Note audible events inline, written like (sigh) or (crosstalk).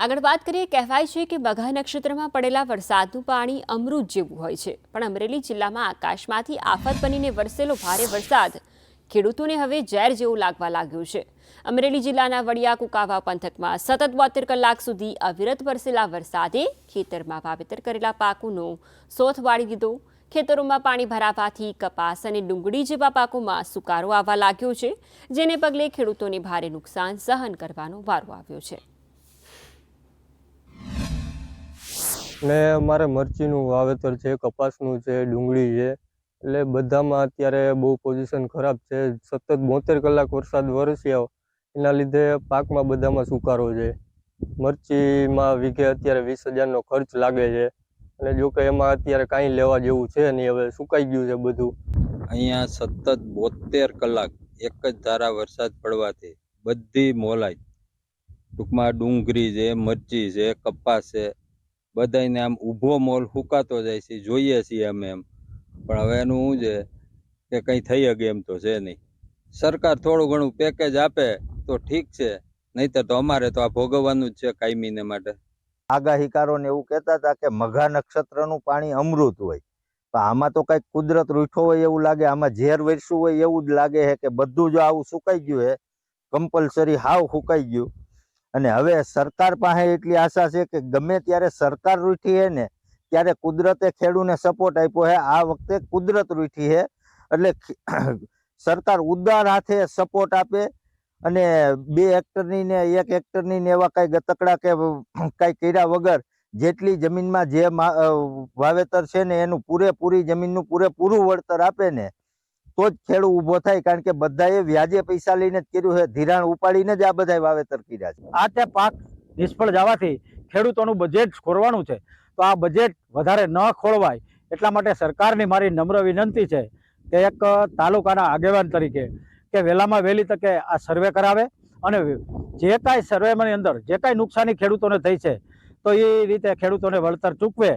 આગળ વાત કરીએ, કહેવાય છે કે બઘા નક્ષત્રમાં પડેલા વરસાદનું પાણી અમૃત જેવું હોય છે. પણ અમરેલી જિલ્લામાં આકાશમાંથી આફત બનીને વરસેલો ભારે વરસાદ ખેડૂતોને હવે ઝેર જેવું લાગવા લાગ્યું છે. અમરેલી જિલ્લાના વડિયા કુકાવા પંથકમાં સતત બોતેર કલાક સુધી અવિરત વરસેલા વરસાદે ખેતરમાં વાવેતર કરેલા પાકોનો સોથ વાળી દીધો. ખેતરોમાં પાણી ભરાવાથી કપાસ અને ડુંગળી જેવા પાકોમાં સુકારો આવવા લાગ્યો છે, જેને પગલે ખેડૂતોને ભારે નુકસાન સહન કરવાનો વારો આવ્યો છે. ને અમારે મરચીનું વાવેતર છે, કપાસનું છે, ડુંગળી છે. એટલે બધામાં અત્યારે બહુ પોઝિશન ખરાબ છે. સતત બોતેર કલાક વરસાદ વરસ્યો. એના લીધે પાકમાં બધામાં સુકારો છે. મરચીમાં વીઘે અત્યારે વીસ હજારનો ખર્ચ લાગે છે. અને જો કે એમાં અત્યારે કાંઈ લેવા જેવું છે નહીં, હવે સુકાઈ ગયું છે બધું. અહીંયા સતત બોતેર કલાક એક જ ધારા વરસાદ પડવાથી બધી મોલાઈ ટૂંકમાં ડુંગળી છે, મરચી છે, કપાસ છે બધાને આમ ઊભો મોલ હુકાતો જાય છે, જોઈએ છીએ અમે એમ. પણ હવે એનું શું છે કે કંઈ થઈ શકે એમ તો છે નહીં. સરકાર થોડું ઘણું પેકેજ આપે તો ઠીક છે, નહીતર તો અમારે તો આ ભોગવવાનું જ છે કાયમીને માટે. આગાહીકારોને એવું કહેતા હતા કે મઘા નક્ષત્રનું પાણી અમૃત હોય. પણ આમાં તો કંઈક કુદરત રૂઠો હોય એવું લાગે, આમાં ઝેર વેરસું હોય એવું જ લાગે છે કે બધું જો આવું સુકાઈ ગયું છે કમ્પલસરી હાવ સુકાઈ ગયું. અને હવે સરકાર પાસે એટલી આશા છે કે ગમે ત્યારે સરકાર રૂઠી છે ને, ત્યારે કુદરતે ખેડૂને સપોર્ટ આપ્યો છે આ વખતે કુદરત રૂઠી છે એટલે (coughs) સરકાર ઉદાર હાથે સપોર્ટ આપે અને બે હેક્ટરની ને એક હેક્ટરની ને એવા કાંઈ ગતકડા કે કાંઈ કર્યા વગર જેટલી જમીનમાં જે વાવેતર છે ને એનું પૂરેપૂરી જમીનનું પૂરેપૂરું વળતર આપે ને તો જ ખેડૂત ઊભો થાય, કારણ કે બધાએ વ્યાજે પૈસા લઈને જ કર્યું છે. ધિરાણ ઉપાડીને જ આ બધા વાવેતર કર્યા છે. આ તે પાક નિષ્ફળ જવાથી ખેડૂતોનું બજેટ ખોરવાનું છે. તો આ બજેટ વધારે ન ખોળવાય એટલા માટે સરકારની મારી નમ્ર વિનંતી છે કે એક તાલુકાના આગેવાન તરીકે કે વહેલામાં વહેલી તકે આ સર્વે કરાવે અને જે કાંઈ સર્વેની અંદર, જે કાંઈ નુકસાની ખેડૂતોને થઈ છે, તો એ રીતે ખેડૂતોને વળતર ચૂકવે